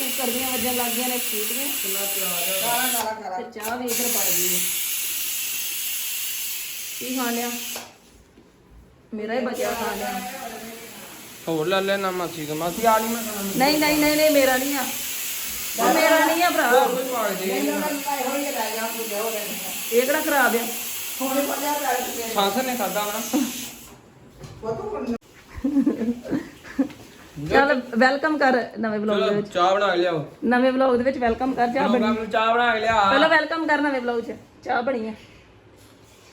Cooker ਦੀਆਂ ਵੱਜਣ ਲੱਗ ਗਈਆਂ ਨੇ ਸੀਟੀਆਂ ਕਿੰਨਾ ਪਿਆਰ ਹੈ ਕਾਲਾ ਕਾਲਾ ਕਾਲਾ ਤੇ ਚਾਹ ਵੀ ਇਧਰ ਪੜ ਗਈ ਹੈ। ਕੀ ਖਾ ਲਿਆ ਮੇਰਾ ਹੀ ਬਚਿਆ ਖਾ ਲਿਆ ਹੋਰ ਲੈ ਲੈਣਾ ਮਾਸੀ ਦਾ ਮਾਸੀ ਆ ਨਹੀਂ ਮੈਂ ਖਾਣਾ। ਨਹੀਂ ਨਹੀਂ ਨਹੀਂ ਨਹੀਂ ਮੇਰਾ ਨਹੀਂ ਆ। ਉਹ ਮੇਰਾ ਨਹੀਂ ਆ ਭਰਾ। ਕੋਈ ਪਾਗ ਦੇ। ਹੋਈ ਲੈ ਜਾ ਕੁਝ ਹੋ ਰਿਹਾ ਇਹ ਕਿਹੜਾ ਖਰਾਬ ਆ? ਥੋੜੇ ਪੰਜਾਹ ਪੈਰ ਕੇ ਸਾਂਸਰ ਨੇ ਖਾਦਾ ਨਾ ਬਤੂ ਚੱਲ ਵੈਲਕਮ ਕਰ ਨਵੇਂ ਵਲੌਗ ਦੇ ਵਿੱਚ। ਚਾਹ ਬਣਾ ਕੇ ਲਿਆਓ। ਨਵੇਂ ਵਲੌਗ ਦੇ ਵਿੱਚ ਵੈਲਕਮ ਕਰ ਚਾਹ ਬਣੀ। ਨੂੰ ਚਾਹ ਬਣਾ ਕੇ ਲਿਆ। ਪਹਿਲਾਂ ਵੈਲਕਮ ਕਰ ਨਵੇਂ ਵਲੌਗ 'ਚ। ਚਾਹ ਬਣੀ ਹੈ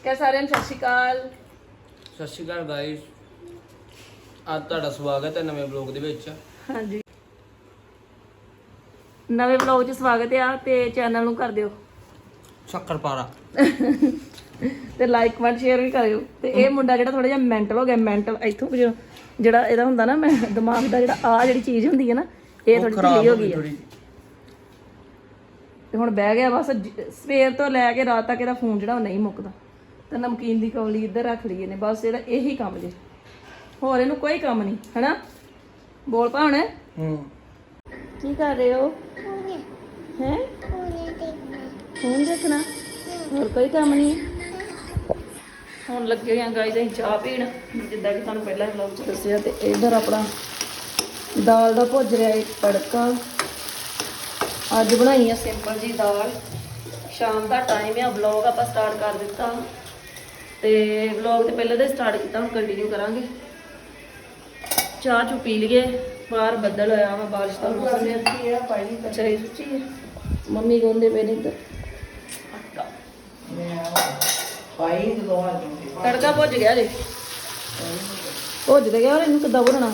ਕਹ ਸਾਰਿਆਂ ਨੂੰ ਸਤਿ ਸ਼੍ਰੀ ਅਕਾਲ। ਸਤਿ ਸ਼੍ਰੀ ਅਕਾਲ ਗਾਇਸ ਅੱਜ ਤੁਹਾਡਾ ਸਵਾਗਤ ਹੈ ਨਵੇਂ ਬਲੌਗ ਦੇ ਵਿੱਚ। ਹਾਂਜੀ। ਨਵੇਂ ਵਲੌਗ 'ਚ ਸਵਾਗਤ ਆ ਤੇ ਚੈਨਲ ਨੂੰ ਕਰ ਦਿਓ। ਸ਼ੱਕਰ ਪਾਰਾ। ਤੇ ਲਾਈਕ ਕਮੈਂਟ ਸ਼ੇਅਰ ਵੀ ਕਰਿਓ। ਤੇ ਇਹ ਮੁੰਡਾ ਜਿਹੜਾ ਥੋੜਾ ਜਿਹਾ ਮੈਂਟਲ ਹੋ ਗਿਆ ਮੈਂਟਲ ਇੱਥੋਂ ਕੁਝ ਜਿਹੜਾ ਇਹਦਾ ਹੁੰਦਾ ਨਾ ਮੈਂ ਦਿਮਾਗ ਦਾ ਜਿਹੜਾ ਆ ਜਿਹੜੀ ਚੀਜ਼ ਹੁੰਦੀ ਹੈ ਨਾ ਇਹ ਥੋੜੀ ਢਿੱਲੀ ਹੋ ਗਈ ਹੈ। ਤੇ ਹੁਣ ਬਹਿ ਗਿਆ ਬਸ ਸਵੇਰ ਤੋਂ ਲੈ ਕੇ ਰਾਤ ਤੱਕ ਇਹਦਾ ਫੋਨ ਜਿਹੜਾ ਉਹ ਨਹੀਂ ਮੁੱਕਦਾ। ਤੇ ਨਮਕੀਨ ਦੀ ਕੌਲੀ ਇੱਧਰ ਰੱਖ ਲਈ ਇਹਨੇ ਬਸ ਇਹਦਾ ਇਹੀ ਕੰਮ ਜੇ। ਹੋਰ ਇਹਨੂੰ ਕੋਈ ਕੰਮ ਨਹੀਂ ਹਨਾ? ਬੋਲ ਪਾ ਹੁਣ ਹੂੰ। ਕੀ ਕਰ ਰਹੇ ਹੋ? ਹੈ ਫੋਨ ਦੇਖਣਾ? ਹੋਰ ਕੋਈ ਕੰਮ ਨਹੀਂ? ਹੁਣ ਲੱਗੇ ਆ ਗਾਈਜ਼ ਅਸੀਂ ਚਾਹ ਪੀਣ। ਜਿੱਦਾਂ ਕਿ ਤੁਹਾਨੂੰ ਪਹਿਲਾਂ ਵਲੌਗ 'ਚ ਦੱਸਿਆ ਤੇ ਇਧਰ ਆਪਣਾ ਦਾਲ ਦਾ ਭੁੱਜ ਰਿਹਾ ਇੱਕ ਤੜਕਾ। ਅੱਜ ਬਣਾਈ ਆ ਸਿੰਪਲ ਜੀ ਦਾਲ। ਸ਼ਾਮ ਦਾ ਟਾਈਮ ਆ ਵਲੌਗ ਆਪਾਂ ਸਟਾਰਟ ਕਰ ਦਿੱਤਾ। ਤੇ ਵਲੌਗ ਤੇ ਪਹਿਲਾਂ ਤਾਂ ਸਟਾਰਟ ਕੀਤਾ, ਹੁਣ ਕੰਟੀਨਿਊ ਕਰਾਂਗੇ। ਚਾਹ ਚੁ ਪੀ ਲਈਏ, ਬਾਹਰ ਬੱਦਲ ਹੋਇਆ ਵਾ, ਬਾਰਿਸ਼ ਦਾ ਮੌਸਮ ਹੈ ਪਾਣੀ ਅੱਛਾ ਇਹ ਸੱਚੀ ਮੰਮੀ ਗੋਂਦੇ ਪਏ ਨੇ ਇੱਧਰ। ਮੈਂ ਪਾਈ ਦੋ ਹੱਥ ਜੁੰਦੇ ਤੜਕਾ ਭੁੱਜ ਗਿਆ ਜੇ। ਭੁੱਜ ਤੇ ਗਿਆ ਔਰ ਇਹਨੂੰ ਕਿੱਦਾਂ ਭੁੰਨਣਾ?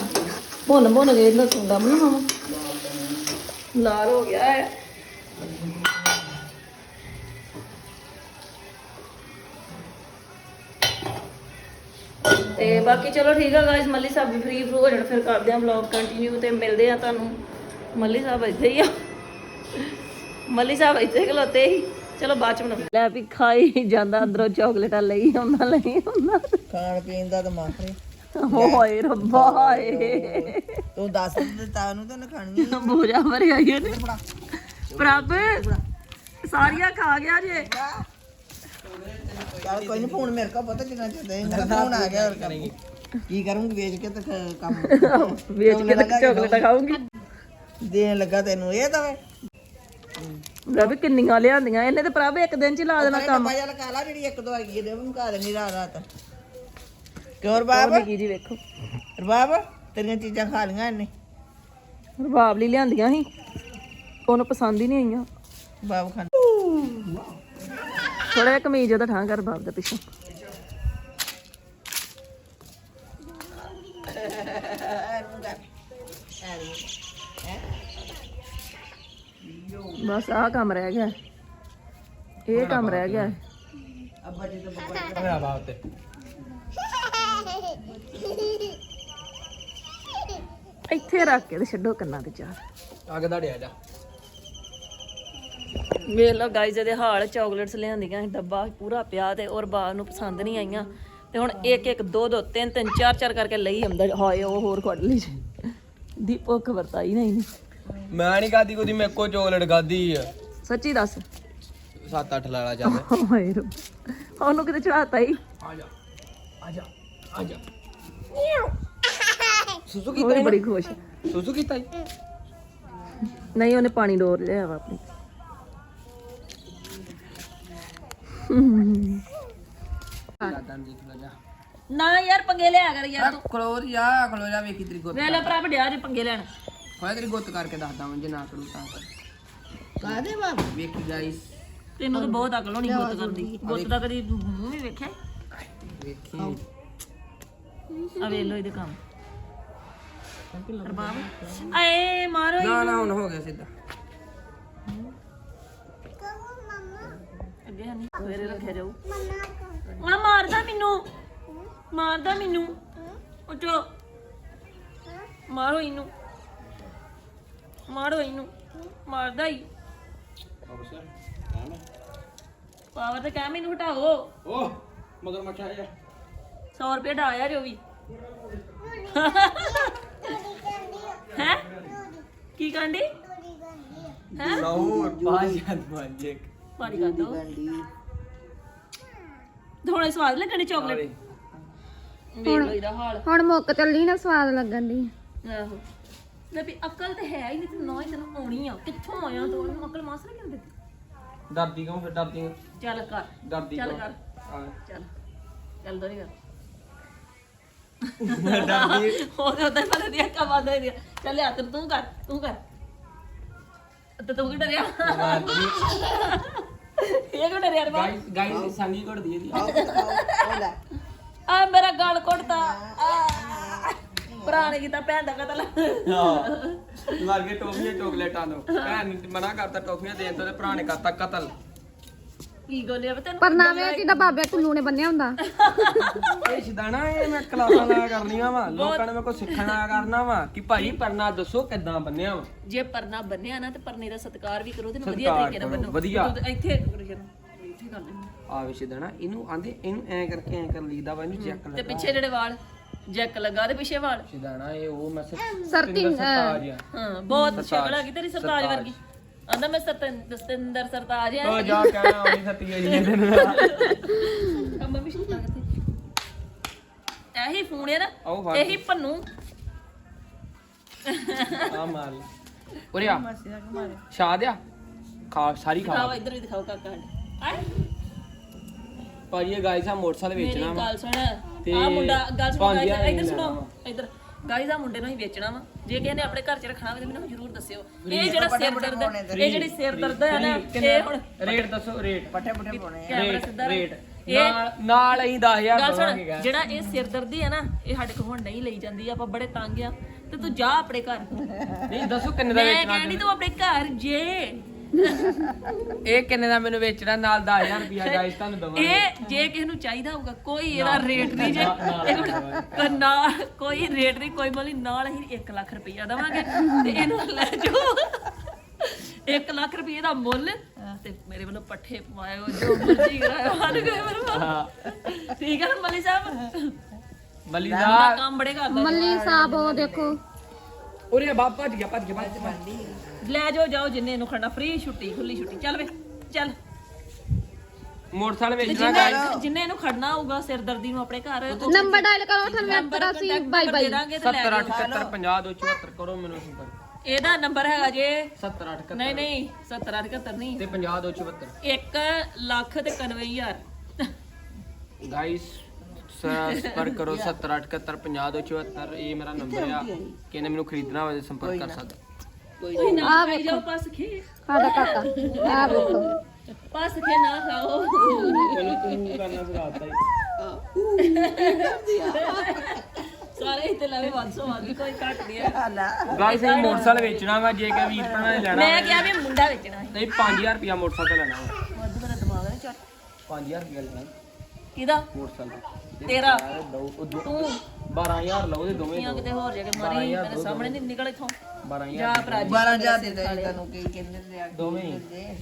ਭੁੰਨ ਭੁੰਨ ਕੇ ਇਹਦਾ ਸੁੰਡਾ ਬਣਾਵਾਂ ਲਾਲ ਹੋ ਗਿਆ ਹੈ ਤੇ ਬਾਕੀ ਚਲੋ ਠੀਕ ਆ ਗਾਇਸ ਮੱਲੀ ਸਾਹਿਬ ਵੀ ਫ੍ਰੀ ਫਰੂ ਹੋ ਜਾਣ, ਫਿਰ ਕਰਦੇ ਆ ਵਲੌਗ ਕੰਟੀਨਿਊ ਤੇ ਮਿਲਦੇ ਆ ਤੁਹਾਨੂੰ। ਮੱਲੀ ਸਾਹਿਬ ਇੱਥੇ ਹੀ ਆ। ਮੱਲੀ ਸਾਹਿਬ ਇੱਥੇ ਖਲੋਤੇ ਸੀ ਚਲੋ ਬਾਅਦ ਚ ਬਣਾਉਂਦੇ ਲੈ ਵੀ ਖਾਈ ਜਾਂਦਾ ਅੰਦਰੋਂ ਚਾਕਲੇਟਾਂ ਲਈ ਆਉਂਦਾ ਲਈ ਆਉਂਦਾ ਖਾਣ ਪੀਣ ਦਾ ਦਿਮਾਗ ਰੇ ਹੋਏ ਰੱਬਾ ਹਾਏ। ਤੂੰ ਦੱਸ ਦਿੱਤਾ ਉਹਨੂੰ ਤਾਂ ਉਹਨੇ ਖਾਣੀ ਬੋਝਾ ਭਰਿਆ ਹੀ ਉਹਨੇ ਪ੍ਰਭ ਸਾਰੀਆਂ ਖਾ ਗਿਆ ਜੇ। ਚੱਲ ਕੋਈ ਨਹੀਂ ਫੋਨ ਮੇਰੇ ਕੋਲ ਪਤਾ ਕਿੰਨਾ ਚਿਰ ਮੇਰਾ ਫੋਨ ਆ ਗਿਆ ਹੋਰ ਕਰੇਂਗੀ ਕੀ ਕਰੂੰਗੀ ਵੇਚ ਕੇ ਤੇ ਕੰਮ। ਵੇਚ ਕੇ ਤਾਂ ਚਾਕਲੇਟਾਂ ਖਾਊਂਗੀ। ਦੇਣ ਲੱਗਾ ਤੈਨੂੰ ਇਹ ਤਾਂ ਵੇ ਪ੍ਰਭ ਕਿੰਨੀਆਂ ਲਿਆਂਦੀਆਂ ਇਹਨੇ ਤੇ ਪ੍ਰਭ ਇੱਕ ਦਿਨ ਚ ਹੀ ਲਾ ਦੇਣਾ ਕੰਮ। ਪਾਇਆ ਲਗਾ ਲਾ ਜਿਹੜੀ ਇੱਕ ਦੋ ਹੈਗੀ ਇਹਦੇ ਉਹਨੂੰ ਕਾ ਦੇਣੀ ਰਾਤ ਰਾਤ। ਕਿਉਂ ਰਬਾਬ? ਕੀ ਜੀ ਵੇਖੋ। ਰਬਾਬ ਤੇਰੀਆਂ ਚੀਜ਼ਾਂ ਖਾ ਲੀਆਂ ਇਹਨੇ। ਰਬਾਬ ਲਈ ਲਿਆਂਦੀਆਂ ਸੀ। ਉਹਨੂੰ ਪਸੰਦ ਹੀ ਨਹੀਂ ਆਈਆਂ। ਬਾਬ ਖਾਨ ਥੋੜਾ ਕਮੀਜ਼ ਉਹਦਾ ਠਾਂ ਕਰ ਬਾਪ ਦਾ ਪਿੱਛੋਂ। ਬਸ ਆਹ ਕੰਮ ਰਹਿ ਗਿਆ। ਇਹ ਕੰਮ ਰਹਿ ਗਿਆ। ਅੱਬਾ ਜੀ ਤੋਂ ਮੇਰਾ ਬਾਪ ਤੇ ਇੱਥੇ ਰੱਖ ਕੇ ਤੇ ਛੱਡੋ ਕੰਨਾਂ ਤੇ ਚਾਰ ਅੱਗ ਤੁਹਾਡੇ ਆ ਜਾ। ਵੇਖ ਲਓ ਗਾਈਜ਼ ਇਹਦੇ ਹਾਲ ਚਾਕਲੇਟਸ ਲਿਆਂਦੀਆਂ ਸੀ ਡੱਬਾ ਪੂਰਾ ਪਿਆ ਤੇ ਔਰ ਬਾਹਰ ਨੂੰ ਪਸੰਦ ਨਹੀਂ ਆਈਆਂ। ਤੇ ਹੁਣ ਇੱਕ ਇੱਕ ਦੋ ਦੋ ਤਿੰਨ ਤਿੰਨ ਚਾਰ ਚਾਰ ਕਰਕੇ ਲਈ ਆਉਂਦਾ। ਹਾਏ ਉਹ ਹੋਰ ਕੱਢ ਲਈ ਜੀ। ਦੀ ਭੁੱਖ ਵਰਤਾਈ ਨਹੀਂ ਨਹੀਂ ਮੈਂ ਨਹੀਂ ਖਾਦੀ ਕੋਈ ਮੇਰੇ ਕੋ ਚੋਕਲੇਟ ਖਾਦੀ ਆ। ਸੱਚੀ ਦੱਸ। 7-8 ਲਾਲਾ ਚੱਲ। ਹਾਏ ਰੱਬ। ਉਹਨੂੰ ਕਿਤੇ ਚੜਾਤਾ ਹੀ। ਆ ਜਾ ਆ ਜਾ ਆ ਜਾ। ਸੁਸੂ ਉਹ ਵੀ ਬੜੀ ਖੁਸ਼ ਹੈ। ਸੁਸੂ ਕੀਤਾ ਜੀ ਨਹੀਂ ਉਹਨੇ ਪਾਣੀ ਡੋਰ ਲਿਆ ਵਾ ਆਪਣੀ। ਨੂੰ ਦੇਖ ਲੈ ਜਾ। ਨਾ ਯਾਰ ਪੰਗੇ ਲਿਆ ਕਰ ਯਾਰ ਤੂੰ। ਖਲੋ ਜਾ ਖਲੋ ਜਾ ਵੇਖੀ ਤੇਰੀ ਗੁੱਤ ਵੇਖ ਲੈ ਭਰਾ ਵੱਡਿਆ ਜੇ ਪੰਗੇ ਲੈਣ। ਹੋਇਆ ਤੇਰੀ ਗੁੱਤ ਕਰਕੇ ਦੱਸਦਾ ਮੈਂ ਜੇ ਨਾ ਕਰੂ ਤਾਂ। ਕਰ ਕਾਦੇ ਬਾਬ ਵੇਖੀ ਗਾਈਸ ਤੈਨੂੰ ਤਾਂ ਬਹੁਤ ਅਕਲ ਹੋਣੀ ਗੁੱਤ ਕਰਦੀ ਗੁੱਤ ਦਾ ਕਦੀ ਮੂੰਹ ਵੀ ਵੇਖਿਆ? ਵੇਖੀ। ਆ ਵੇਖ ਲੋ ਇਹਦੇ ਕੰਮ। ਰਬਾਬ। ਆਏ ਮਾਰੋ ਨਾ ਨਾ ਹੁਣ ਹੋ ਗਿਆ ਸਿੱਧਾ। ਅੱਗੇ ਨਹੀਂ ਸਵੇਰੇ ਰੱਖਿਆ ਜਾਊ। ਆ ਮਾਰਦਾ ਮੈਨੂੰ। ਮਾਰਦਾ ਮੈਨੂੰ। ਉੱਠੋ। ਮਾਰੋ ਇਹਨੂੰ। ਮਾਰੋ ਇਹਨੂੰ। ਮਾਰਦਾ ਹੀ। ਪਾਵਰ ਤੇ ਕਹਿ ਮੈਨੂੰ ਹਟਾਓ। ਓ ਮਗਰ ਮੱਛਾ ਜਾ 100 ਰੁਪਏ ਢਾਇਆ ਜੋ ਵੀ। ਹੈ? ਕੀ ਕਾਂਡੀ ਹੈ? ਲਾਹੌਰ ਪਾਜ ਪੰਜ ਇੱਕ। ਪਾਣੀ ਕਰ ਦੋ ਗੰਡੀ ਥੋੜੇ ਸਵਾਦ ਲੱਗਣੇ ਚਾਕਲੇਟ? ਵੇਖ ਲੋ ਇਹਦਾ ਹਾਲ। ਹੁਣ ਮੁੱਕ ਚੱਲੀ ਨਾ ਸਵਾਦ ਲੱਗਣ ਦੀ ਆਹੋ। ਵੀ ਅਕਲ ਤੇ ਹੈ ਹੀ ਨਹੀਂ ਤੇ ਨਾ ਹੀ ਤੈਨੂੰ ਆਉਣੀ ਆ। ਕਿੱਥੋਂ ਆਇਆ ਤੂੰ? ਉਹਨੂੰ ਅਕਲ ਮਾਸਰ ਕਿਉਂ ਦਿੱਤੀ ਡਰਦੀ ਕਿਉਂ? ਫਿਰ ਡਰਦੀ ਕਿਉਂ? ਚੱਲ ਕਰ ਡਰਦੀ ਚੱਲ ਕਿਉਂ? ਕਰ। ਹਾਂ। ਚੱਲ ਚੱਲ ਦੋਰੀ ਕਰ। ਡਰਦੀ ਉਹਦੇ ਉੱਤੇ ਪਹਿਲੇ ਦੀਆਂ ਕਮਾਂ ਦੇ ਦਿਆ। ਚੱਲ ਆ ਤੂੰ ਤੂੰ ਕਰ ਤੂੰ ਕਰ। ਤੇ ਤੂੰ ਕਿ ਡਰਿਆ? ਇਹ ਕਿ ਡਰਿਆ ਰਵਾ ਗਾਈਸ ਗਾਈਸ ਸੰਗੀ ਘੜਦੀ ਇਹਦੀ। ਲੈ। ਆ ਮੇਰਾ ਗਾਲ ਕੁੱਟਦਾ ਆ। ਭਰਾ ਨੇ ਕੀਤਾ ਭੈਣ ਦਾ ਕਤਲ। ਹਾਂ। ਲੱਗ ਗਏ ਟੋਫੀਆਂ ਚੋਕਲੇਟਾਂ ਨੂੰ। ਭੈਣ ਨੇ ਮਨਾ ਕਰਤਾ ਟੋਫੀਆਂ ਦੇਣ ਤੋਂ ਤੇ ਭਰਾ ਨੇ ਕਰਤਾ ਕਤਲ। ਕੀ ਗੋਲਿਆ ਵਾ ਤੈਨੂੰ? ਪਰ ਨਾਵੇਂ ਕਿਦਾ ਬਾਬੇ ਟੁੱਲੂ ਨੇ ਬੰਨਿਆ ਹੁੰਦਾ? ਇਹ ਸ਼ਦਾਣਾ ਇਹ ਮੈਂ ਕਲਾਸਾਂ ਲਾਇਆ ਕਰਨੀਆਂ ਵਾ। ਲੋਕਾਂ ਨੇ ਮੇਰੇ ਕੋਲ ਸਿੱਖਣ ਕਰਨਾ ਵਾ ਕਿ ਭਾਈ ਪਰਨਾ ਦੱਸੋ ਕਿੱਦਾਂ ਬੰਨਿਆ ਵਾ। ਜੇ ਪਰਨਾ ਬੰਨਿਆ ਨਾ ਤੇ ਪਰਨੇ ਦਾ ਸਤਿਕਾਰ ਵੀ ਕਰੋ ਤੇ ਇਹਨੂੰ ਵਧੀਆ ਸਤਿਕਾਰ ਤਰੀਕੇ ਨਾਲ ਕਰੋ, ਬੰਨੋ। ਵਧੀਆ। ਤੂੰ ਇੱਥੇ ਕਰੋ। ਜਰਾ ਇੱਥੇ ਕਰ ਲੈਂਦੇ ਆ ਵੇ ਸ਼ਦਾਣਾ ਇਹਨੂੰ ਆਂਦੇ ਇਹਨੂੰ ਐ ਕਰਕੇ ਐ ਕਰ ਲਈਦਾ ਵਾ ਇਹਨੂੰ ਚੈੱਕ ਤੇ ਲੱਗਾ ਪਿੱਛੇ ਜਿਹੜੇ ਵਾਲ ਜੈਕ ਲੱਗਾ ਤੇ ਪਿੱਛੇ ਵਾਲ। ਸ਼ਦਾਣਾ ਇਹ ਉਹ ਮੈਂ ਸਰਟਿੰਗ ਸਰਤਾਜ ਆ। ਹਾਂ ਬਹੁਤ ਸ਼ਕਲ ਹੈਗੀ ਤੇਰੀ ਸਰਤਾਜ ਵਰਗੀ। ਆਂਦਾ ਮੈਂ ਸਤਿੰਦਰ ਸਤਿੰਦਰ ਸਰਤਾਜ ਆ। ਉਹ ਜਾ ਕਹਿਣਾ ਉਹਨੀ ਸੱਤੀ ਹੋਈ ਇਹਦੇ ਨਾਲ। ਕੰਮ ਵੀ ਸ਼ੁਰੂ ਕਰ ਇਹੀ ਫੋਨ ਹੈ ਨਾ ਇਹੀ ਪੰਨੂ। ਆ ਮਾਰ ਉਰੇ ਆ। ਸ਼ਾਦ ਆ ਖਾ ਸਾਰੀ ਖਾ। ਦਿਖਾਓ ਇੱਧਰ ਵੀ ਦਿਖਾਓ ਕਾਕਾ ਆਏ। ਭਾਜੀ ਇਹ ਗਾਇਸ ਆ ਮੋਟਰਸਾਈਕਲ ਮੇਰੀ ਵੇਚਣਾ ਵਾ। ਗੱਲ ਸੁਣ। ਤੇ ਆ ਮੁੰਡਾ ਗੱਲ ਸੁਣ ਪੰਜ ਹਜ਼ਾਰ ਇੱਧਰ ਸੁਣੋ ਇੱਧਰ। ਗਾਈਜ਼ ਆ ਮੁੰਡੇ ਨੂੰ ਹੀ ਵੇਚਣਾ ਵਾ। ਜੇ ਕਿਸੇ ਨੇ ਆਪਣੇ ਘਰ 'ਚ ਰੱਖਣਾ ਹੋਵੇ ਤਾਂ ਮੈਨੂੰ ਜ਼ਰੂਰ ਦੱਸਿਓ। ਇਹ ਜਿਹੜਾ ਸਿਰ ਦਰਦ ਇਹ ਜਿਹੜੀ ਸਿਰ ਦਰਦ ਹੈ ਨਾ ਇਹ ਹੁਣ ਰੇਟ ਦੱਸੋ ਰੇਟ ਪੱਠੇ ਪੁੱਠੇ ਪਾਉਣੇ ਕੈਮਰਾ ਰੇਟ ਸਿੱਧਾ ਰੇਟ ਇਹ ਨਾਲ ਨਾਲ ਅਸੀਂ 10000 ਗੱਲ ਦਵਾਂਗੇ ਸੁਣ ਜਿਹੜਾ ਇਹ ਸਿਰ ਦਰਦੀ ਹੈ ਨਾ ਇਹ ਸਾਡੇ ਕੋਲ ਹੁਣ ਨਹੀਂ ਲਈ ਜਾਂਦੀ ਆਪਾਂ ਬੜੇ ਤੰਗ ਆ। ਤੇ ਤੂੰ ਜਾ ਆਪਣੇ ਘਰ। ਨਹੀਂ ਦੱਸੋ ਕਿੰਨੇ ਦਾ ਮੈਂ ਵੇਚਣਾ ਕਹਿੰਦੀ ਤੂੰ ਆਪਣੇ ਘਰ ਜੇ। ਇਹ ਕਿੰਨੇ ਦਾ ਮੈਨੂੰ ਵੇਚਣਾ? ਨਾਲ 10000 ਰੁਪਿਆ ਗਾਇਸ ਤੁਹਾਨੂੰ ਦਵਾਂਗੇ। ਇਹ ਜੇ ਕਿਸੇ ਨੂੰ ਚਾਹੀਦਾ ਹੋਊਗਾ ਕੋਈ ਇਹਦਾ ਰੇਟ ਨਹੀਂ ਜੇ। ਨਾ ਕੋਈ ਰੇਟ ਨਹੀਂ ਕੋਈ ਮੁੱਲ ਨਹੀਂ ਨਾਲ ਅਸੀਂ 1 ਲੱਖ ਰੁਪਈਆ ਦਵਾਂਗੇ। ਤੇ ਇਹਨੂੰ ਲੈ ਜਾਓ। 1 ਲੱਖ ਰੁਪਏ ਦਾ ਮੁੱਲ ਤੇ ਮੇਰੇ ਵੱਲੋਂ ਪੱਠੇ ਪਵਾਇਓ ਜੋ ਮਰਜ਼ੀ ਕਰਾਇਓ ਹਰ ਕੋਈ ਮੇਰੇ ਹਾਂ। ਠੀਕ ਹੈ ਮਲੀ ਸਾਹਿਬ? ਬੱਲੀ ਦਾ ਦਾ ਕੰਮ ਬੜੇ ਕਰਦਾ ਮੱਲੀ ਸਾਹਿਬ ਉਹ ਦੇਖੋ। ਉਰੇ ਬਾਪ ਭੱਜ ਗਿਆ ਭੱਜ ਗਿਆ ਭੱਜ ਗਿਆ। ਲੈ ਜਾਓ ਜਾਓ ਜਿੰਨੇ ਇਹਨੂੰ ਖੜਨਾ ਫ੍ਰੀ ਛੁੱਟੀ ਖੁੱਲੀ ਛੁੱਟੀ। ਚੱਲ ਵੇ ਚੱਲ। ਮੋਟਰਸਾਈਕਲ ਵੇਚਣਾ ਜਿੰਨੇ ਗਾਇਸ ਜਿੰਨੇ ਇਹਨੂੰ ਖੜਨਾ ਹੋਊਗਾ ਸਿਰਦਰਦੀ ਨੂੰ ਆਪਣੇ ਘਰ। ਨੰਬਰ ਡਾਇਲ ਕਰੋ 9880 ਬਾਈ ਦੇ ਬਾਈ। ਦਾਂਗੇ ਤੇ ਲੈ 70 ਜਾਓ। 78 50 ਦੋ 74 ਕਰੋ ਮੈਨੂੰ ਸੰਪਰਕ ਇਹਦਾ ਨੰਬਰ ਹੈਗਾ ਜੇ। 70 78 ਨਹੀਂ ਨਹੀਂ 70 71 ਨਹੀਂ। ਤੇ 50 ਦੋ 74 1 ਲੱਖ ਤੇ 91000 ਗਾਇਸ ਸੰਪਰਕ ਕਰੋ 70 78 50 ਦੋ 74 ਇਹ ਮੇਰਾ ਨੰਬਰ ਆ। ਕਿਨੇ ਮੈਨੂੰ ਖਰੀਦਣਾ ਹੋਵੇ ਸੰਪਰਕ ਕਰ ਸਕਦਾ। ਕੋਈ ਨਾ ਖਾਈ ਜਾਓ ਪਾਸ ਖੇ। ਸਾਡਾ ਕਾਕਾ ਆ ਵੇਖੋ। ਪਾਸ ਖੇ ਨਾ ਖਾਓ। ਮੈਨੂੰ ਤੂੰ ਕਰਨਾ ਸਿਖਾਤਾ ਸਾਰੇ ਇੱਥੇ ਲਵੇ 100 ਆ ਗਈ ਕੋਈ ਘੱਟ ਨਹੀਂ ਹੈ। ਗਾਇਸ ਇਹ ਮੋਟਰਸਾਈਕਲ ਵੇਚਣਾ ਵਾ ਜੇ ਕਿ ਵੀਰ ਭਰਾ ਨੇ ਲੈਣਾ ਮੈਂ ਕਿਹਾ ਵੀ ਮੁੰਡਾ ਵੇਚਣਾ ਹੈ ਨਹੀਂ 5000 ਰੁਪਿਆ ਮੋਟਰਸਾਈਕਲ ਲੈਣਾ ਵਾ। ਵੱਧ ਮੇਰਾ ਦਿਮਾਗ ਨਾ ਚੱਲ। 5000 ਰੁਪਿਆ ਲੈਣਾ। ਕਿਹਦਾ? ਮੋਟਰਸਾਈਕਲ। ਤੇਰਾ। ਲਓ ਉਹ ਦੋ- ਤੂੰ। 12000 ਲਓ ਤੇ ਦੋਵੇਂ ਜਾਂ ਕਿਤੇ ਹੋਰ ਜਾ ਕੇ ਮਾਰੀ ਮੇਰੇ ਸਾਹਮਣੇ ਨਹੀਂ ਨਿਕਲ ਇਥੋਂ। 12000 ਜਾ ਭਰਾ ਜੀ। 12000 ਦੇ ਦੇ ਤੈਨੂੰ ਕੀ ਕਹਿੰਦੇ ਨੇ ਆ ਦੋਵੇਂ। ਹੀ। ਦੇ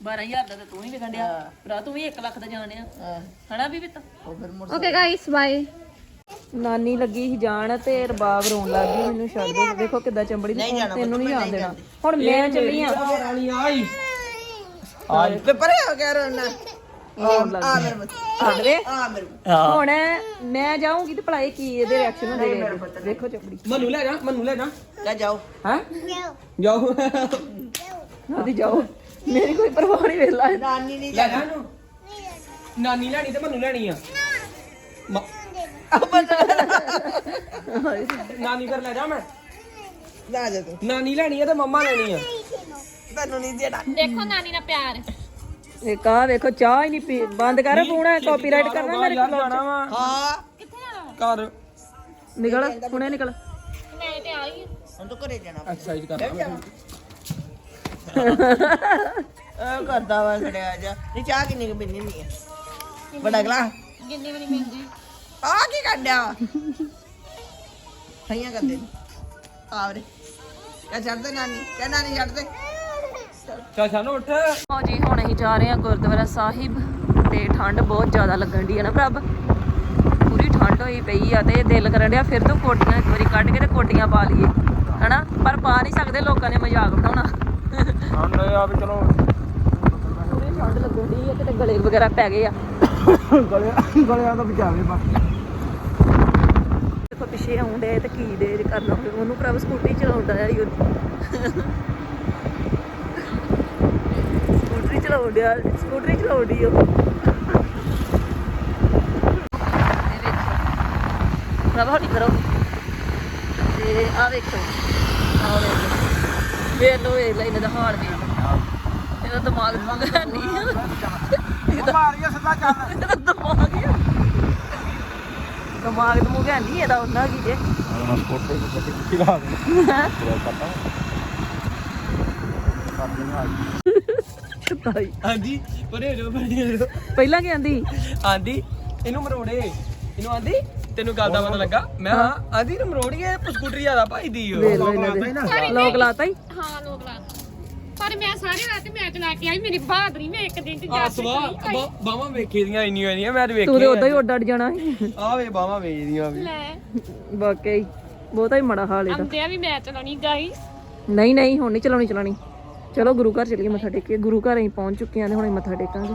12000 ਦਾ ਤਾਂ ਤੂੰ ਹੀ ਵਿਕਣ ਡਿਆ। ਭਰਾ ਤੂੰ ਵੀ 1 ਲੱਖ ਦਾ ਜਾਣਿਆ ਹਾਂ। ਹਨਾ ਵੀ ਤਾਂ? ਉਹ ਫਿਰ ਮੁੜ ਓਕੇ ਗਾਇਸ ਬਾਈ ਨਾਨੀ ਲੱਗੀ ਸੀ ਜਾਣ ਤੇ ਰਬਾਬ ਰੋਣ ਲੱਗ ਗਈ ਮੈਨੂੰ ਛੱਡ ਦੇ। ਦੇਖੋ ਕਿੱਦਾਂ ਚੰਬੜੀ ਦੀ ਤੈਨੂੰ ਨਹੀਂ ਜਾਣ ਦੇਣਾ ਹੁਣ ਮੈਂ ਚੱਲੀ ਆ। ਰਾਣੀ ਆਈ। ਤੇ ਪਰੇ ਹੋ ਗਿਆ ਰੋਣਾ। ਆ ਮੇਰੇ ਮਤ ਛੱਡ ਦੇ ਆ ਮੇਰੇ ਪੁੱਤ। ਹੁਣ ਮੈਂ ਜਾਊਂਗੀ ਤੇ ਭਲਾ ਇਹ ਕੀ ਇਹਦੇ ਰਿਐਕਸ਼ਨ ਹੁੰਦੇ ਨੇ। ਦੇਖੋ ਚੰਬੜੀ ਮਨੂੰ ਲੈ ਜਾ ਮਨੂੰ ਲੈ ਜਾ। ਲੈ ਜਾਓ। ਹੈ? ਜਾਓ। ਨਾਦੀ ਜਾਓ। ਮੇਰੀ ਕੋਈ ਪਰਵਾਹ ਨਹੀਂ ਵੇਲਾ ਨਾਨੀ ਨਹੀਂ ਲੈ ਜਾ। ਨੂੰ ਨਾਨੀ ਲੈਣੀ ਤੇ ਮਨੂੰ ਲੈਣੀ ਆ। ਮ- ਨਾਨੀ ਘਰ ਲੈ ਜਾ ਮੈਂ। ਲੈ ਜਾ ਤੂੰ। ਨਾਨੀ ਲੈਣੀ ਆ ਤੇ ਮੰਮਾ ਲੈਣੀ ਆ। ਤੈਨੂੰ ਨਹੀਂ ਦੇਣਾ। ਦੇਖੋ ਨਾਨੀ ਦਾ ਪਿਆਰ। ਇੱਕ ਆ ਵੇਖੋ ਚਾਹ ਹੀ ਨਹੀਂ ਪੀ ਬੰਦ ਕਰ ਪੂਣਾ ਕਾਪੀਰਾਈਟ ਕਰਨਾ ਮੇਰੇ ਯਾਰ ਜਾਣਾ ਵਾ। ਹਾਂ। ਘਰ। ਨਿਕਲ ਹੁਣੇ ਨਿਕਲ। ਮੈਂ ਤੇ ਆਈ ਹੁਣ ਤੂੰ ਘਰੇ ਜਾਣਾ। ਐਕਸਰਸਾਈਜ਼ ਕਰਨਾ ਆ ਕਰਦਾ ਵਾ ਖੜਿਆ ਜਾ। ਨਹੀਂ ਚਾਹ ਕਿੰਨੀ ਕੁ ਪੀਣੀ ਨਹੀਂ ਹੈ ਬੜਾ ਗਲਾ ਜਿੰਨੀ ਵੀ ਨਹੀਂ ਮਿਲਦੀ ਆ ਕੀ ਕੱਢਿਆ ਫਈਆਂ ਕਰਦੇ ਨੇ। ਆ ਰੇ ਕਹ ਛੱਡ ਦੇ ਨਾਨੀ। ਕਹ ਨਾਨੀ ਛੱਡ ਦੇ। ਚੱਲ ਸਾਨੂੰ ਉੱਠ। ਹਾਂ ਜੀ ਹੁਣ ਅਸੀਂ ਜਾ ਰਹੇ ਹਾਂ ਗੁਰਦੁਆਰਾ ਸਾਹਿਬ ਤੇ ਠੰਡ ਬਹੁਤ ਜ਼ਿਆਦਾ ਲੱਗਣ ਦੀ ਹੈ ਨਾ ਪ੍ਰਭ। ਪੂਰੀ ਠੰਡ ਹੋਈ ਪਈ ਆ ਤੇ ਦਿਲ ਕਰਨ ਡਿਆ ਫਿਰ ਤੋਂ ਕੋਟੀਆਂ ਇੱਕ ਵਾਰੀ ਕੱਢ ਕੇ ਤੇ ਕੋਟੀਆਂ ਪਾ ਲਈਏ ਹਨਾ? ਪਰ ਪਾ ਨਹੀਂ ਸਕਦੇ ਲੋਕਾਂ ਨੇ ਮਜ਼ਾਕ ਬਣਾਉਣਾ। ਆ ਵੀ ਚਲੋ। ਪੂਰੀ ਠੰਡ ਲੱਗਣੀ ਹੈ ਕਿਤੇ ਗਲੇ ਵਗੈਰਾ ਪੈ ਗਏ ਆ। ਗਲੇ ਗਲਿਆਂ ਤੋਂ ਬਚਾਵੇ ਬਸ। ਦੇਖੋ ਪਿੱਛੇ ਆਉਂਦੇ ਤੇ ਕੀ ਦੇ ਕਰਨਾ ਉਹਨੂੰ ਭਰਾ ਸਕੂਟੀ ਚਲਾਉਂਦਾ ਆ ਹੀ ਸਕੂਟਰੀ ਚਲਾਉਂਦਿਆ ਸਕੂਟਰੀ ਚਲਾਉਂਦੀ ਉਹ। ਪ੍ਰਭ ਹੌਲੀ ਕਰੋ। ਤੇ ਆ ਵੇਖੋ। ਆ ਵੇਖੋ ਵੇਖ ਲੋ ਵੇਖ ਲੈ ਇਹਨਾਂ ਦਾ ਹਾਲ ਵੇਖ ਇਹਦਾ ਦਿਮਾਗ ਦਿਮਾਗ ਹੈ ਨਹੀਂ। ਮਾਰੀਆ ਸਿੱਧਾ ਚੱਲ। ਇਹਦਾ ਦਿਮਾਗ ਹੀ ਦਿਮਾਗ ਦਮੂਗ ਹੈ ਨਹੀਂ ਇਹਦਾ ਉਹਨਾਂ ਕੀ ਜੇ। ਕੋਟੇ ਦੇ ਬੱਚੇ ਕਿੱਥੇ ਲਾ ਦੇ ਪਤਾ। ਤਾਈ ਹਾਂਜੀ ਪਰੇ ਜੋ ਪਰੇ ਜੋ ਪਹਿਲਾਂ ਕੀ ਆਂਦੀ? ਆਂਦੀ ਇਹਨੂੰ ਮਰੋੜੇ। ਇਹਨੂੰ ਆਂਦੀ ਤੈਨੂੰ ਗੱਲ ਦਾ ਪਤਾ ਲੱਗਾ? ਮੈਂ ਹਾਂ ਆਂਦੀ ਇਹਨੂੰ ਮਰੋੜੀਏ ਸਕੂਟਰੀ ਜ਼ਿਆਦਾ ਭਾਈ ਦੀ ਓ। ਵੇਖ ਲੋ ਇਹਨਾਂ ਦੇ ਲੋਕ ਲਾਤਾ ਹੀ। ਹਾਂ ਲੋਕ ਲਾ ਪਰ ਮੈਂ ਸਾਰੇ ਰਾਤ ਮੈਚ ਲਾ ਕੇ ਆਈ ਮੇਰੀ ਬਹਾਦਰੀ ਮੈਂ ਇੱਕ ਦਿਨ ਚ ਆ ਜਾ ਸਵਾ ਬਾਵਾ ਵੇਖੇ ਦੀਆਂ ਇੰਨੀਆਂ ਇੰਨੀਆਂ ਮੈਂ ਤੇ ਵੇਖੀ ਤੂੰ ਤੇ ਉਦਾਂ ਹੀ ਉੱਡ ਅੱਡ ਜਾਣਾ ਸੀ। ਆ ਵੇ ਬਾਵਾ ਵੇਚਦੀਆਂ ਵੀ। ਲੈ। ਵਾਕਈ ਬਹੁਤਾ ਹੀ ਮਾੜਾ ਹਾਲ ਇਹਦਾ। ਆਂਦੇ ਆ ਵੀ ਮੈਚ ਲਾਉਣੀ ਗਾਈਸ ਨਹੀਂ ਨਹੀਂ ਹੁਣ ਨਹੀਂ ਚਲਾਉਣੀ ਚਲਾਉਣੀ। ਚਲੋ ਗੁਰੂ ਘਰ ਚਲੀਏ, ਮੱਥਾ ਟੇਕੀਏ। ਗੁਰੂ ਘਰ ਅਸੀਂ ਪਹੁੰਚ ਚੁੱਕੇ ਆਂ ਤੇ ਹੁਣੇ ਮੱਥਾ ਟੇਕਾਂਗੇ।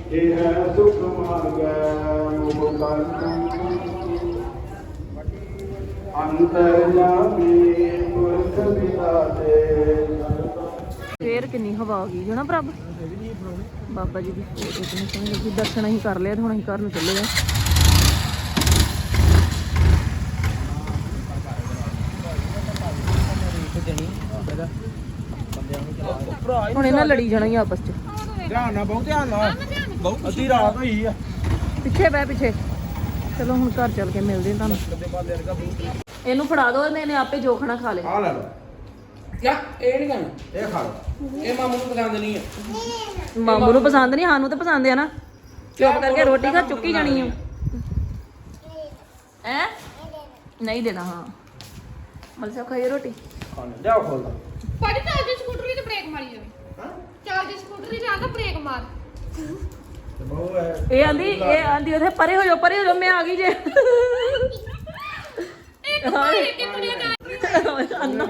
ਇਹ ਹੈ ਸੁਖ ਮੰਗੈ ਮੁਕੰਦ ਅੰਤਰ ਜਾਮੀ ਪੁਰਖ ਵਿਦਾਤੇ ਫੇਰ ਕਿੰਨੀ ਹਵਾ ਆ ਗਈ ਹੈ ਨਾ ਪ੍ਰਭ? ਬਾਬਾ ਜੀ ਦੀ ਫੋਟੋ ਕਿੰਨੀ ਸੋਹਣੀ ਲੱਗੀ। ਦਰਸ਼ਨ ਅਸੀਂ ਕਰ ਲਿਆ ਤੇ ਹੁਣ ਅਸੀਂ ਘਰ ਨੂੰ ਚੱਲੇ ਆ। ਹੁਣ ਇਹਨਾਂ ਲੜੀ ਜਾਣਾ ਹੀ ਆਪਸ ਚ। ਧਿਆਨ ਨਾਲ ਬਹੁਤ ਧਿਆਨ ਨਾਲ। ਬਹੁਤ ਅੱਧੀ ਰਾਤ ਹੋਈ ਆ। ਪਿੱਛੇ ਬਹਿ ਪਿੱਛੇ। ਚਲੋ ਹੁਣ ਘਰ ਚੱਲ ਕੇ ਮਿਲਦੇ ਹਾਂ ਤੁਹਾਨੂੰ। ਇਹਨੂੰ ਫੜਾ ਦਿਓ ਇਹਨੇ ਆਪੇ ਜੋ ਖਾਣਾ ਖਾ ਲੇ ਆ ਲੈ ਲਓ। ਯਾ ਇਹ ਨਹੀਂ ਖਾਣਾ। ਇਹ ਖਾ ਲਓ। ਇਹ ਮਾਮੂ ਨੂੰ ਪਸੰਦ ਨਹੀਂ ਆ। ਮਾਮੂ ਨੂੰ ਪਸੰਦ ਨਹੀਂ ਸਾਨੂੰ ਤਾਂ ਪਸੰਦ ਆ ਨਾ। ਚੁੱਪ ਕਰਕੇ ਰੋਟੀ ਘਰ ਚੁੱਕੀ ਜਾਣੀ ਆ। ਹੈ? ਨਹੀਂ ਦੇਣਾ ਹਾਂ। ਮਲ ਸਾਹਿਬ ਖਾਈਏ ਰੋਟੀ। ਖਾਣਾ ਲਿਆਓ ਖੋਲ ਦਾ। ਭਾਜੀ ਦੀ ਸਕੂਟਰੀ ਤੇ ਬ੍ਰੇਕ ਮਾਰੀ ਜਾਵੇ। ਹਾਂ? ਚੱਲ ਦੀ ਸਕੂਟਰੀ ਤੇ ਆਂਦਾ ਬ੍ਰੇਕ ਮਾਰ। ਇਹ ਆਂਦੀ ਇਹ ਆਂਦੀ ਉਹਦੇ ਪਰੇ ਹੋ ਜਾਓ ਪਰੇ ਹੋ ਜਾਓ ਮੈਂ ਆ ਗਈ ਜੇ। ਇੱਕ ਭਾਈ ਕਿ ਤੁਰਿਆ ਨਾ ਅੰਨਾ।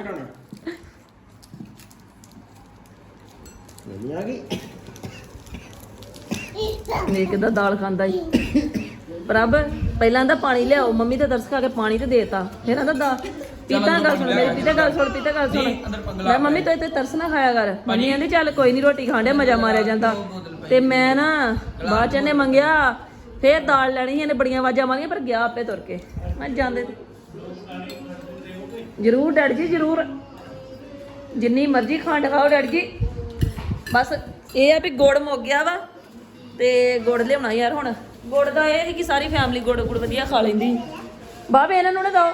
ਨਹੀਂ ਆ ਗਈ। ਇਹ ਕਿਦਾਂ ਦਾਲ ਖਾਂਦਾ ਈ। ਪ੍ਰਭ ਪਹਿਲਾਂ ਦਾ ਪਾਣੀ ਲਿਆਓ ਮੰਮੀ ਤੇ ਤਰਸ ਖਾ ਕੇ ਪਾਣੀ ਤੇ ਦੇਤਾ। ਫਿਰ ਆਂਦਾ ਦਾ ਪੀਤਾ ਗੱਲ ਸੁਣ ਮੇਰੀ ਪੀਤਾ ਗੱਲ ਸੁਣ ਪੀਤਾ ਗੱਲ ਸੁਣ। ਮੈਂ ਮੰਮੀ ਤੂੰ ਤੇ ਤਰਸ ਨਾ ਖਾਇਆ ਕਰ। ਮੰਮੀ ਕਹਿੰਦੀ ਚੱਲ ਕੋਈ ਨਹੀਂ ਰੋਟੀ ਖਾਣ ਡਿਆ ਮਜ਼ਾ ਮਾਰਿਆ ਜਾਂਦਾ। ਤੇ ਮੈਂ ਨਾ ਬਾਅਦ ਚ ਇਹਨੇ ਮੰਗਿਆ ਫੇਰ ਦਾਲ ਲੈਣੀ ਸੀ, ਇਹਨੇ ਬੜੀਆਂ ਆਵਾਜ਼ਾਂ ਮਾਰੀਆਂ ਪਰ ਗਿਆ ਆਪੇ ਤੁਰ ਕੇ। ਮੈਂ ਜਾਂਦੇ ਜਰੂਰ ਡੈਡ ਜੀ ਜਰੂਰ। ਜਿੰਨੀ ਮਰਜ਼ੀ ਖੰਡ ਖਾਓ ਡੈਡ ਜੀ। ਬਸ ਇਹ ਆ ਵੀ ਗੁੜ ਮੁੱਕ ਗਿਆ ਵਾ ਤੇ ਗੁੜ ਲਿਆਉਣਾ ਯਾਰ ਹੁਣ। ਗੁੜ ਦਾ ਇਹ ਸੀ ਕਿ ਸਾਰੀ ਫੈਮਿਲੀ ਗੁੜ ਗੁੜ ਵਧੀਆ ਖਾ ਲੈਂਦੀ। ਬਾਬੇ ਇਹਨਾਂ ਨੂੰ ਨਾ ਦਿਓ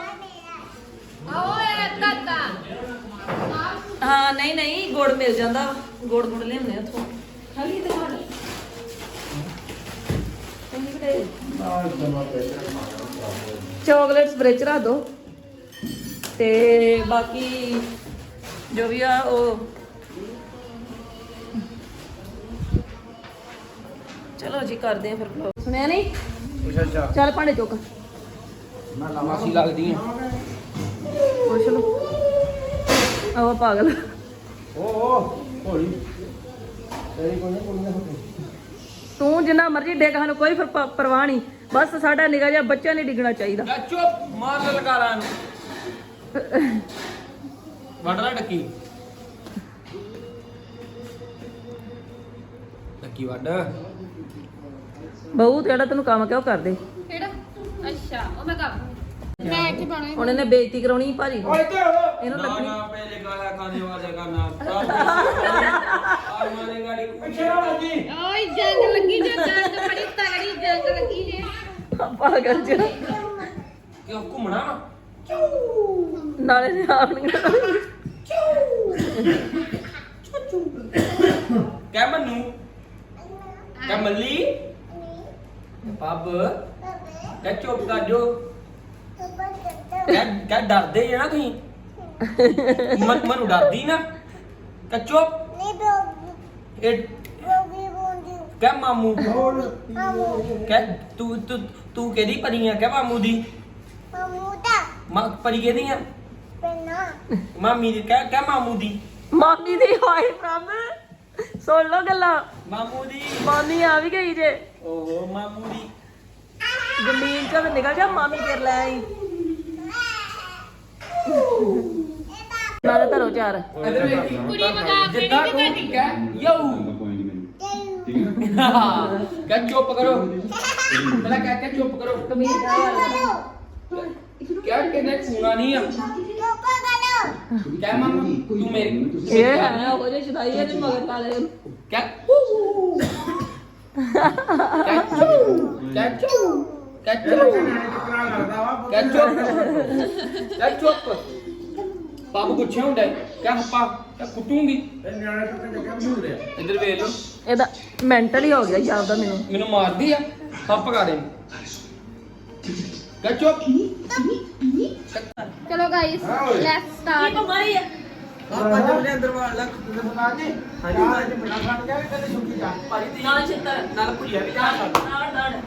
ਹਾਂ ਨਹੀਂ ਨਹੀਂ ਗੁੜ ਮਿਲ ਜਾਂਦਾ। ਗੁੜ ਗੁੜ ਲਿਆਉਂਦੇ ਆ ਉੱਥੋਂ। ਤੇ ਖਾਣ ਚਾਕਲੇਟਸ ਰੱਖ ਦੋ। ਤੇ ਬਾਕੀ ਜੋ ਵੀ ਆ ਉਹ ਚਲੋ ਜੀ ਕਰਦੇ ਆ ਫਿਰ vlog। ਸੁਣਿਆ ਨਹੀਂ? ਅੱਛਾ ਅੱਛਾ। ਚੱਲ ਭਾਂਡੇ ਚੁੱਕ। ਮਾਸੀ ਲੱਗਦੀ ਆ। ਪੁੱਛ ਲੋ ਆਵਾ ਪਾਗਲ। ਓ ਓ ਹੋਲੀ। ਤੇਰੀ ਕੋਈ ਨਾ ਤੂੰ ਜਿੰਨਾ ਮਰਜ਼ੀ ਡਿੱਗ ਸਾਨੂੰ ਕੋਈ ਫਿਰ ਪ- ਪਰਵਾਹ ਨਹੀਂ। ਬਸ ਸਾਡਾ ਨਿਗਾਹ ਜਿਹਾ ਬੱਚਾ ਨਹੀਂ ਡਿੱਗਣਾ ਚਾਹੀਦਾ। ਚੁੱਪ ਮਾਰ ਨੂੰ। ਵੱਢ ਲੈ ਡੱਕੀ। ਡੱਕੀ ਵੱਢ। ਬਹੂ ਤੇੜਾ ਤੈਨੂੰ ਕੰਮ ਕਿਉਂ ਕਰਦੇ? ਕਿਹੜਾ? ਅੱਛਾ ਉਹ ਮੈਂ ਕਰ ਮੈਂ ਇੱਥੇ ਪਾਣਾ ਹੁਣ ਇਹਨੇ ਬੇਇੱਜ਼ਤੀ ਕਰਾਉਣੀ ਭਾਜੀ। ਨੂੰ। ਇਹਨੂੰ ਨਾ ਲੱਗਣੀ ਨਾ ਪਹਿਲੇ ਗਾਇਆ ਖਾਣੇ ਵਾਲੇ ਕਰਨਾ। ਆ ਮਾਰੇ ਗਾੜੀ ਪਿੱਛੇ ਓਏ ਜੰਗ ਲੱਗੀ ਜੇ ਜੰਗ ਬੜੀ ਤਗੜੀ ਜੰਗ ਲੱਗੀ ਜੇ। ਪਾਗਲ ਚ ਕਿਉਂ ਘੁੰਮਣਾ? ਨਾਲੇ ਨੇ ਆਪ ਨਹੀਂ ਕਹਿ ਮੰਨੂ। ਕਹਿ ਮੱਲੀ। ਪੱਬ ਕਹਿ ਚੁੱਪ ਕਰ ਜੋ ਕਹਿ ਕਹਿ ਡਰਦੇ ਜੇ ਨਾ ਤੁਸੀਂ। ਮਨ ਮਨੂ ਡਰਦੀ ਨਾ। ਕਹਿ ਚੁੱਪ ਇਹ ਕਹਿ ਮਾਮੂ। ਕਹਿ ਤੂੰ ਤੂੰ ਤੂੰ ਕਿਹਦੀ ਪਰੀ ਆ? ਕਹਿ ਮਾਮੂ ਦੀ। ਮਾ ਪਰੀ ਕਿਹਦੀ ਆ? ਮਾਮੀ ਦੀ। ਕਹਿ ਕਹਿ ਮਾਮੂ ਦੀ। ਮਾਮੀ ਦੀ ਹਾਏ ਪ੍ਰਭ ਸੁਣ ਲੋ ਗੱਲਾਂ। ਮਾਮੂ ਦੀ। ਮਾਮੀ ਆ ਵੀ ਗਈ ਜੇ। ਓਹੋ ਮਾਮੂ ਦੀ। ਜ਼ਮੀਨ ਚੋਂ ਨਿਕਲ ਜਾ ਮਾਮੀ ਫਿਰ ਲੈ ਆਈ। ਨਾਲੇ ਧਰੋ ਚਾਰ। ਕੁੜੀ ਮਗਾ ਕੇ ਜਿੱਦਾਂ ਤੂੰ ਕਰਦੀ। ਕਹਿ ਯੋ। ਕਹਿ ਚੁੱਪ ਕਰੋ। ਪਹਿਲਾਂ ਕਹਿ ਕੇ ਚੁੱਪ ਕਰੋ। ਕਹਿ ਕਿਨੇ ਖੂਨਾ ਨਹੀਂ ਆ। ਕਹਿ ਮਾਮਾ ਤੂੰ ਮੇਰੀ ਇਹ ਹੈ ਉਹ ਜੇ ਛਦਾਈ ਇਹਦੇ ਮਗਰ ਕਾਲੇ ਨੂੰ ਕਹਿ ਕਹਿ ਚੁੱਪ। ਕਹਿ ਚੁੱਪ ਕਹਿ ਚੁੱਪ ਕਹਿ ਚੁੱਪ ਪਾਪ ਗੁੱਛੇ ਹੁੰਦਾ ਹੈ। ਕਹਿ ਪਾ ਕਹਿ ਕੁੱਟੂਗੀ? ਇੱਧਰ ਵੇਖ ਲੋ ਇਹਦਾ ਮੈਂਟਲ ਹੀ ਹੋ ਗਿਆ ਯਾਦ ਦਾ ਮੈਨੂੰ। ਮੈਨੂੰ ਮਾਰਦੀ ਆ। ਹੱਪ ਗਾ ਦੇ। ਕਹਿ ਚੁੱਪ ਚਲੋ ਗਾਇਸ ਲੈਟਸ ਸਟਾਰਟ ਬਿਮਾਰੀ ਹੈ ਆਪਾਂ ਜਮਲੇ ਅੰਦਰ ਵਾੜ ਲੱਗ ਤੇ ਬਤਾ ਦੇ ਹਾਂਜੀ। ਅੱਜ ਬੜਾ ਫਟ ਗਿਆ ਵੀ ਕਦੇ ਸੁੱਕੀ ਜਾ ਨਾਲ ਛਿੱਤਰ। ਨਾਲ ਭੁਜਿਆ ਵੀ ਜਾ ਸਕਦਾ ਨਾਲ ਡੜ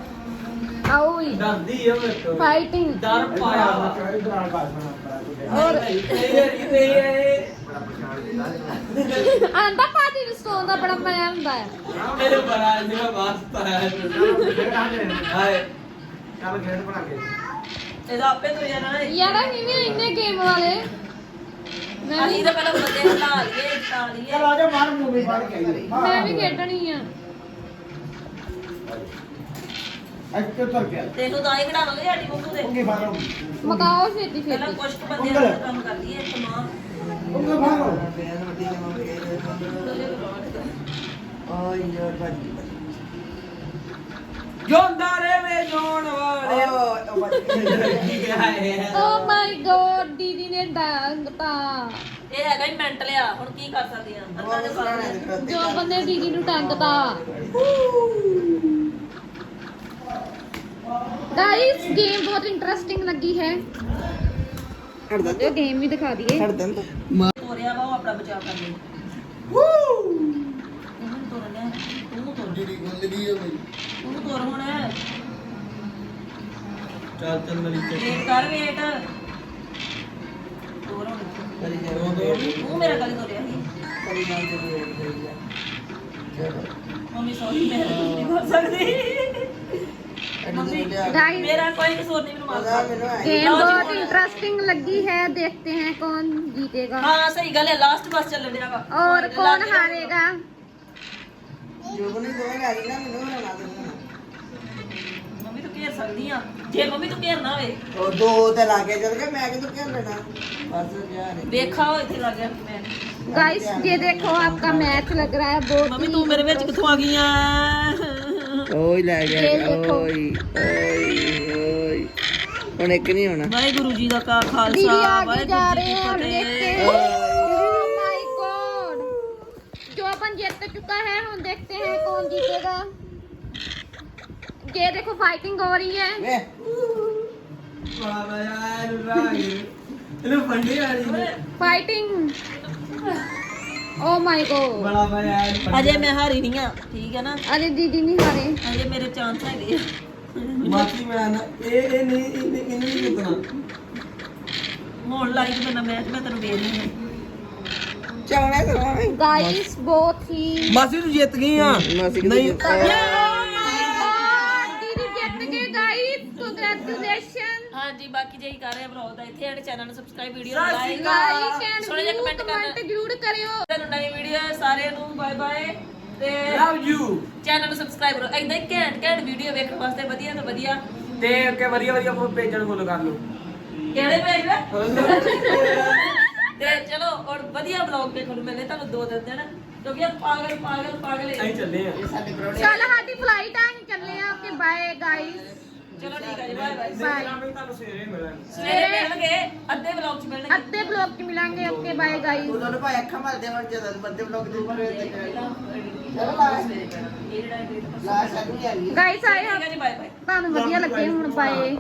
ਆਓ ਡਰਦੀ ਆ ਮੇਰੇ ਫਾਈਟਿੰਗ ਡਰ ਪਾਇਆ। ਵਾ ਔਰ ਇਹ ਇਹ ਆਂਦਾ ਪਾਜੀ ਨੂੰ ਸੌਣ ਦਾ ਬੜਾ ਮਜ਼ਾ ਹੁੰਦਾ ਹੈ ਮੇਰੇ ਬੜਾ ਜਿਹੜਾ ਵਾਸਤਾ ਹੈ ਹਾਏ ਚੱਲ ਖੇਡ ਬਣਾ ਕੇ ਇਹਦਾ ਆਪੇ ਤੁਰ ਜਾਣਾ ਹੈ। ਯਾਰ ਅਸੀਂ ਵੀ ਇੰਨੇ ਗੇਮ ਵਾਲੇ। ਮੈਂ ਵੀ ਅਸੀਂ ਤਾਂ ਪਹਿਲਾਂ ਬੰਦੇ ਹਿਲਾ ਲਈਏ ਹਿਲਾ ਲਈਏ। ਚਲ ਆ ਜਾ ਬਾਹਰ ਮੂਵੀ ਫੜ ਕੇ ਆਈਏ ਮੈਂ ਵੀ ਖੇਡਣੀ ਆ। ਇੱਥੇ ਤੁਰ ਕੇ ਤੈਨੂੰ ਤਾਂ ਹੀ ਕਢਾਵਾਂਗੇ ਸਾਡੀ ਮੁੰਗੂ ਦੇ। ਉਂਗੇ ਫਾੜੋ ਮਕਾਓ ਛੇਤੀ ਪਹਿਲਾਂ ਛੇਤੀ ਕੁਝ ਕੁ ਬੰਦਿਆਂ ਦਾ ਕੰਮ ਕਰ ਲਈਏ ਤਮਾਮ ਉਂਗੇ ਫਾੜੋ ਓਏ ਯਾਰ ਬਾਜੀ ਜੋਂਦਾ ਰੇਵੇ ਜੋਣ ਵਾਲੇ। ਓ ਬਾਜੀ ਓ ਮਾਈ ਗੋਡ ਦੀਦੀ ਨੇ ਡੰਗਤਾ ਇਹ ਹੈਗਾ ਹੀ ਮੈਂਟਲ ਆ ਹੁਣ ਕੀ ਕਰ ਸਕਦੇ ਆ ਅੱਧਾ ਦੇ ਸਾਹਮਣੇ। ਜੋ ਬੰਦੇ ਦੀਦੀ ਨੂੰ ਡੰਗਤਾ ਗਾਇਸ ਗੇਮ ਬਹੁਤ ਇੰਟਰਸਟਿੰਗ ਲੱਗੀ ਹੈ ਹਟ ਦੇ ਇਹ ਗੇਮ ਵੀ ਦਿਖਾ ਦਈਏ ਹਟ ਦੇ ਤੋਰਿਆ ਵਾ ਉਹ ਆਪਣਾ ਬਚਾਅ ਕਰ ਲਈ ਇਹਨੂੰ ਤੋਰ ਲਿਆ ਤੂੰ ਤੋਰ ਜਿਹੜੀ ਗੁੰਦਗੀ ਹੋ ਗਈ ਤੂੰ ਤੋਰ ਹੁਣ ਚੱਲ ਚੱਲ ਮਲੀ ਵੇਟ ਕਰ ਵੇਟ ਤੋਰ ਹੁਣ ਕਰੀ ਜਾ ਤੂੰ ਮੇਰਾ ਗਲੀ ਤੋਰਿਆ ਸੀ ਕਰੀ ਨਾਲ ਤੇ ਵੇਟ ਕਰੀ ਜਾ ਚਲੋ ਮੰਮੀ ਸੌਰੀ ਮੈਂ ਨਹੀਂ ਕਰ ਸਕਦੀ ਐਡੀ ਦੇ ਲਿਆ गाइस मेरा कोई कसूर नहीं मेरे ਪਤਾ माँ ਮੈਨੂੰ ਹੈ गेम बहुत इंटरेस्टिंग लगी है देखते हैं कौन जीतेगा हाँ सही गल है लास्ट बस चल रहा है और कौन हारेगा ਜੋ ਬਣੀ ਦੋਵੇਂ ਲੈ ਲਈ ਨਾ ਮੈਨੂੰ ਹਰਾਣਾ ਦੇ मम्मी तो घेर सकती हां जे मम्मी तो घेरना होवे ਉਹ ਦੋ ਤੇ ਲਾਗੇ ਚੱਲ ਗਏ ਮੈਂ ਕਿਦੋਂ ਕਿਉਂ ਲੈਣਾ ਬਸ ਯਾਰ देखा हो इथे लग गया मैं गाइस ये देखो आपका मैच लग रहा है बहुत मम्मी तू मेरे ਵਿੱਚ ਕਿੱਥੋਂ ਆ ਗਈ ਆ ਓਏ ਲੈ ਗਿਆ ਇਹ ਦੇਖੋ। ਓਏ ਓਏ ਓਏ ਹੁਣ ਇੱਕ ਨਹੀਂ ਹੋਣਾ ਵਾਹਿਗੁਰੂ ਜੀ ਦਾ ਕਾ दीदी ਖਾਲਸਾ आगे जा ਵਾਹਿਗੁਰੂ रहे ਜੀ हैं ਕੀ हम देखते ਫਤਿਹ हैं ओह माय गॉड जो अपन जीत चुका है हम देखते हैं कौन जीतेगा ये देखो फाइटिंग हो रही है ਵੇ ਬਾਬਾ ਯਾਰ ਰਾਗ ਇਹਨੂੰ ਫੰਡੀ ਵਾਲੀ ਨੇ फाइटिंग ਓ ਮਾਈ ਗੋਡ ਬੜਾ ਮੈਂ ਅਜੇ ਮੈਂ ਹਾਰੀ ਨਹੀਂ ਆ ਠੀਕ ਹੈ ਨਾ? ਅਰੇ ਦੀਦੀ ਨਹੀਂ ਹਾਰੇ। ਅਜੇ ਮੇਰੇ ਚਾਂਸ ਹੈਗੇ ਆ। ਮਾਤੀ ਮੈਂ ਨਾ ਇਹ ਇਹ ਨਹੀਂ ਇਹਨੇ ਇਹਨੇ ਨਹੀਂ ਜਿੱਤਣਾ। ਹੁਣ ਲਾਈਕ ਬਣਾ ਮੈਚ ਮੈਂ ਤੈਨੂੰ ਵੇਖ ਰਹੀ ਹਾਂ। ਚਾਉਣਾ ਕਰਾਂਗੇ ਗਾਇਸ ਬਹੁਤ ਹੀ ਮਾਸੀ ਤੂੰ ਜਿੱਤ ਗਈ ਆ। ਮਾਸੀ ਨਹੀਂ। ਜਿੱਤ oh ਦੀਦੀ ਗਾਇਸ ਕੰਗ੍ਰੈਚੁਲੇਸ਼ਨ ਹਾਂਜੀ ਬਾਕੀ ਜੇ ਹੀ ਕਰ ਰਹੇ ਆ ਦਾ ਇੱਥੇ ਐਂਡ ਚੈਨਲ ਨੂੰ ਸਬਸਕ੍ਰਾਈਬ ਵੀਡੀਓ ਨੂੰ ਲਾਈਕ ਗਾਇਸ ਐਂਡ ਸੋਹਣੇ ਕਮੈਂਟ comment ਜ਼ਰੂਰ ਕਰਿਓ। ਵੀਡੀਓ ਸਾਰਿਆਂ ਨੂੰ ਬਾਏ ਬਾਏ ਤੇ ਲਵ ਯੂ ਚੈਨਲ ਨੂੰ ਸਬਸਕ੍ਰਾਈਬ ਕਰੋ। ਇਦਾਂ ਹੀ ਘੈਂਟ ਘੈਂਟ ਵੀਡੀਓ ਵੇਖਣ ਵਾਸਤੇ ਵਧੀਆ ਤੋਂ ਵਧੀਆ। ਤੇ ਅੱਗੇ ਵਧੀਆ ਵਧੀਆ ਪੇਜਾਂ ਨੂੰ ਫੋਲੋ ਕਰ ਲਓ। ਕਿਹੜੇ ਪੇਜ ਤੇ ਚਲੋ ਔਰ ਵਧੀਆ ਬਲੌਗ ਦੇਖਣ ਨੂੰ ਮਿਲੇ ਤੁਹਾਨੂੰ ਦੋ ਦਿਨ। ਦੇਣ ਕਿਉਂਕਿ ਇਹ ਪਾਗਲ ਪਾਗਲ ਪਾਗਲ ਅਸੀਂ। ਚੱਲੇ ਆ। ਸਾਡੇ ਪਰੌਣੇ ਚੱਲ ਸਾਡੀ ਫਲਾਈਟ ਆ ਅਸੀਂ ਚੱਲੇ ਆ। ਓਕੇ ਬਾਏ ਗਾਇਸ ਚਲੋ ਠੀਕ ਹੈ ਜੀ ਬਾਏ ਬਾਏ। ਬਾਏ ਤੁਹਾਨੂੰ ਸਵੇਰੇ ਮਿਲਾਂਗੇ। ਸਵੇਰੇ ਮਿਲਣਗੇ ਅੱਧੇ ਬਲੌਗ ਚ ਮਿਲਣਗੇ। ਅੱਧੇ ਬਲੌਗ 'ਚ ਮਿਲਾਂਗੇ ਓਕੇ ਬਾਏ ਗਾਇਸ ਉਹਨਾਂ ਨੂੰ ਭਾਈ ਅੱਖਾਂ ਮਾਰਦੇ ਹੁਣ ਜਦੋਂ ਬੰਦੇ ਦੇ ਉੱਪਰ ਆਏ ਤੁਹਾਨੂੰ ਵਧੀਆ ਲੱਗੇ ਹੁਣ ਬਾਏ।